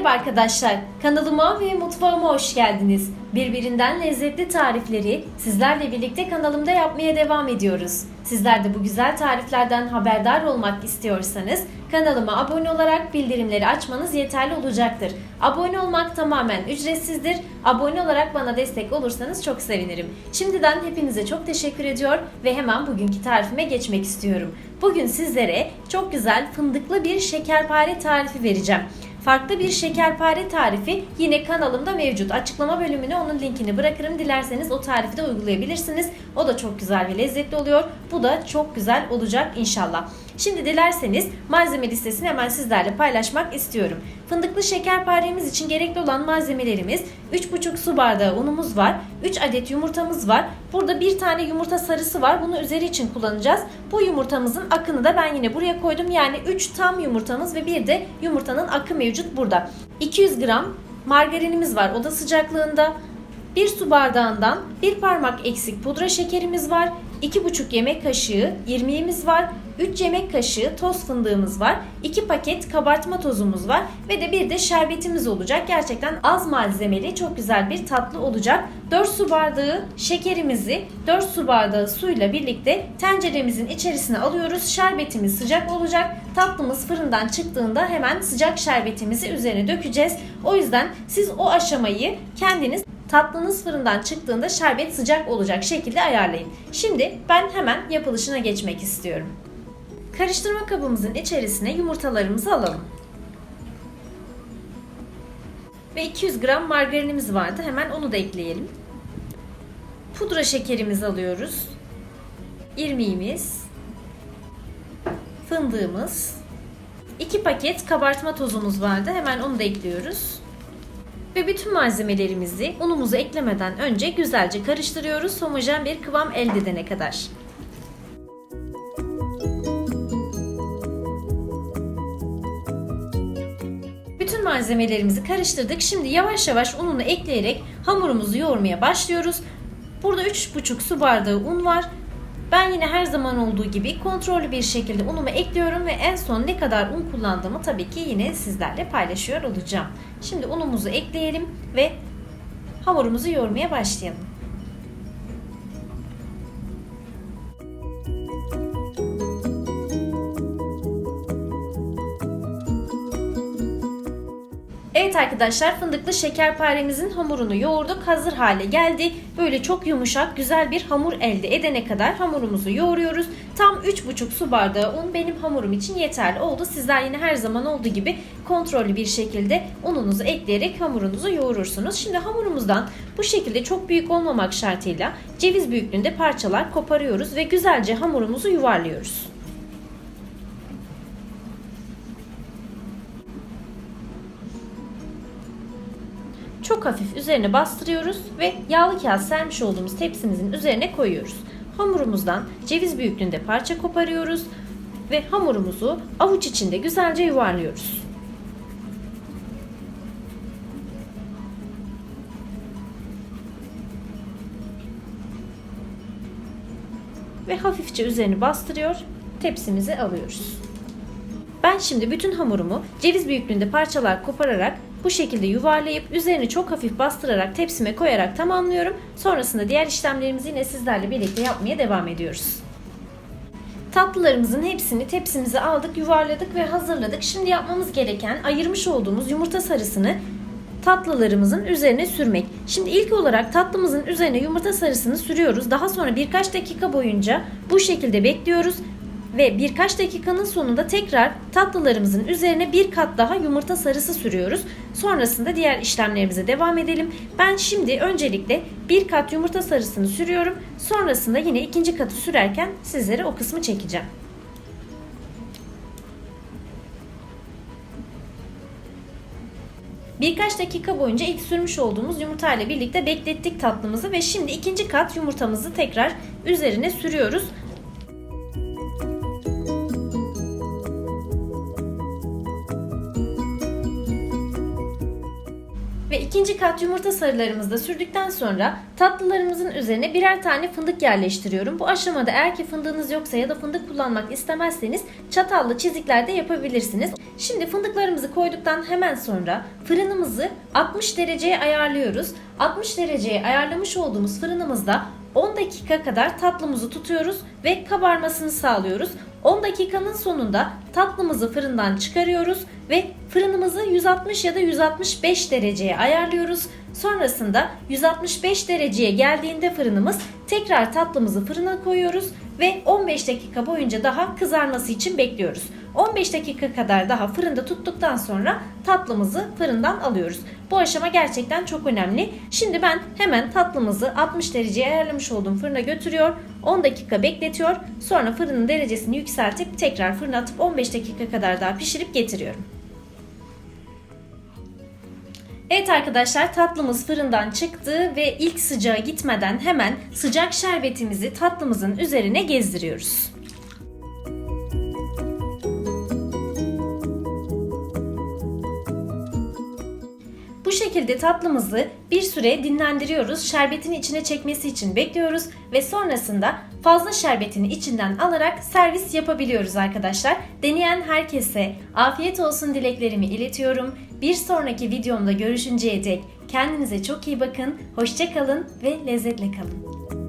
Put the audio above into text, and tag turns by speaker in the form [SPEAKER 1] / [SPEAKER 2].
[SPEAKER 1] Merhaba arkadaşlar, kanalıma ve mutfağıma hoş geldiniz. Birbirinden lezzetli tarifleri sizlerle birlikte kanalımda yapmaya devam ediyoruz. Sizler de bu güzel tariflerden haberdar olmak istiyorsanız kanalıma abone olarak bildirimleri açmanız yeterli olacaktır. Abone olmak tamamen ücretsizdir. Abone olarak bana destek olursanız çok sevinirim. Şimdiden hepinize çok teşekkür ediyor ve hemen bugünkü tarifime geçmek istiyorum. Bugün sizlere çok güzel fındıklı bir şekerpare tarifi vereceğim. Farklı bir şekerpare tarifi yine kanalımda mevcut. Açıklama bölümüne onun linkini bırakırım. Dilerseniz o tarifi de uygulayabilirsiniz. O da çok güzel ve lezzetli oluyor. Bu da çok güzel olacak inşallah. Şimdi dilerseniz malzeme listesini hemen sizlerle paylaşmak istiyorum. Fındıklı şekerparemiz için gerekli olan malzemelerimiz 3,5 su bardağı unumuz var. 3 adet yumurtamız var. Burada bir tane yumurta sarısı var. Bunu üzeri için kullanacağız. Bu yumurtamızın akını da ben yine buraya koydum. Yani 3 tam yumurtamız ve bir de yumurtanın akı mevcut burada. 200 gram margarinimiz var oda sıcaklığında. 1 su bardağından 1 parmak eksik pudra şekerimiz var. 2,5 yemek kaşığı irmiğimiz var. 3 yemek kaşığı toz fındığımız var. 2 paket kabartma tozumuz var. Ve de bir de şerbetimiz olacak. Gerçekten az malzemeli çok güzel bir tatlı olacak. 4 su bardağı şekerimizi 4 su bardağı suyla birlikte tenceremizin içerisine alıyoruz. Şerbetimiz sıcak olacak. Tatlımız fırından çıktığında hemen sıcak şerbetimizi üzerine dökeceğiz. O yüzden siz o aşamayı kendiniz Tatlınız fırından çıktığında şerbet sıcak olacak şekilde ayarlayın. Şimdi ben hemen yapılışına geçmek istiyorum. Karıştırma kabımızın içerisine yumurtalarımızı alalım. Ve 200 gram margarinimiz vardı. Hemen onu da ekleyelim. Pudra şekerimizi alıyoruz. İrmiğimiz. Fındığımız. 2 paket kabartma tozumuz vardı. Hemen onu da ekliyoruz. Ve bütün malzemelerimizi unumuzu eklemeden önce güzelce karıştırıyoruz homojen bir kıvam elde edene kadar. Bütün malzemelerimizi karıştırdık. Şimdi yavaş yavaş ununu ekleyerek hamurumuzu yoğurmaya başlıyoruz. Burada 3,5 su bardağı un var. Ben yine her zaman olduğu gibi kontrollü bir şekilde unumu ekliyorum ve en son ne kadar un kullandığımı tabii ki yine sizlerle paylaşıyor olacağım. Şimdi unumuzu ekleyelim ve hamurumuzu yoğurmaya başlayalım. Evet arkadaşlar fındıklı şekerparemizin hamurunu yoğurduk. Hazır hale geldi. Böyle çok yumuşak güzel bir hamur elde edene kadar hamurumuzu yoğuruyoruz. Tam 3,5 su bardağı un benim hamurum için yeterli oldu. Sizler yine her zaman olduğu gibi kontrollü bir şekilde ununuzu ekleyerek hamurunuzu yoğurursunuz. Şimdi hamurumuzdan bu şekilde çok büyük olmamak şartıyla ceviz büyüklüğünde parçalar koparıyoruz ve güzelce hamurumuzu yuvarlıyoruz. Çok hafif üzerine bastırıyoruz ve yağlı kağıt sermiş olduğumuz tepsimizin üzerine koyuyoruz. Hamurumuzdan ceviz büyüklüğünde parça koparıyoruz ve hamurumuzu avuç içinde güzelce yuvarlıyoruz. Ve hafifçe üzerini bastırıyor, tepsimize alıyoruz. Ben şimdi bütün hamurumu ceviz büyüklüğünde parçalar kopararak bu şekilde yuvarlayıp üzerini çok hafif bastırarak tepsime koyarak tamamlıyorum. Sonrasında diğer işlemlerimizi yine sizlerle birlikte yapmaya devam ediyoruz. Tatlılarımızın hepsini tepsimize aldık, yuvarladık ve hazırladık. Şimdi yapmamız gereken ayırmış olduğumuz yumurta sarısını tatlılarımızın üzerine sürmek. Şimdi ilk olarak tatlımızın üzerine yumurta sarısını sürüyoruz. Daha sonra birkaç dakika boyunca bu şekilde bekliyoruz ve birkaç dakikanın sonunda tekrar tatlılarımızın üzerine bir kat daha yumurta sarısı sürüyoruz. Sonrasında diğer işlemlerimize devam edelim. Ben şimdi öncelikle bir kat yumurta sarısını sürüyorum. Sonrasında yine ikinci katı sürerken sizlere o kısmı çekeceğim. Birkaç dakika boyunca ilk sürmüş olduğumuz yumurta ile birlikte beklettik tatlımızı ve şimdi ikinci kat yumurtamızı tekrar üzerine sürüyoruz. İkinci kat yumurta sarılarımızı da sürdükten sonra tatlılarımızın üzerine birer tane fındık yerleştiriyorum. Bu aşamada eğer ki fındığınız yoksa ya da fındık kullanmak istemezseniz çatallı çizikler de yapabilirsiniz. Şimdi fındıklarımızı koyduktan hemen sonra fırınımızı 60 dereceye ayarlıyoruz. 60 dereceye ayarlamış olduğumuz fırınımızda 10 dakika kadar tatlımızı tutuyoruz ve kabarmasını sağlıyoruz. 10 dakikanın sonunda tatlımızı fırından çıkarıyoruz ve fırınımızı 160 ya da 165 dereceye ayarlıyoruz. Sonrasında 165 dereceye geldiğinde fırınımız tekrar tatlımızı fırına koyuyoruz ve 15 dakika boyunca daha kızarması için bekliyoruz. 15 dakika kadar daha fırında tuttuktan sonra tatlımızı fırından alıyoruz. Bu aşama gerçekten çok önemli. Şimdi ben hemen tatlımızı 60 dereceye ayarlamış olduğum fırına götürüyor. 10 dakika bekletiyor. Sonra fırının derecesini yükseltip tekrar fırına atıp 15 dakika kadar daha pişirip getiriyorum. Evet arkadaşlar tatlımız fırından çıktı ve ilk sıcağı gitmeden hemen sıcak şerbetimizi tatlımızın üzerine gezdiriyoruz. Şekilde tatlımızı bir süre dinlendiriyoruz. Şerbetin içine çekmesi için bekliyoruz ve sonrasında fazla şerbetini içinden alarak servis yapabiliyoruz arkadaşlar. Deneyen herkese afiyet olsun dileklerimi iletiyorum. Bir sonraki videomda görüşünceye dek kendinize çok iyi bakın, hoşça kalın ve lezzetle kalın.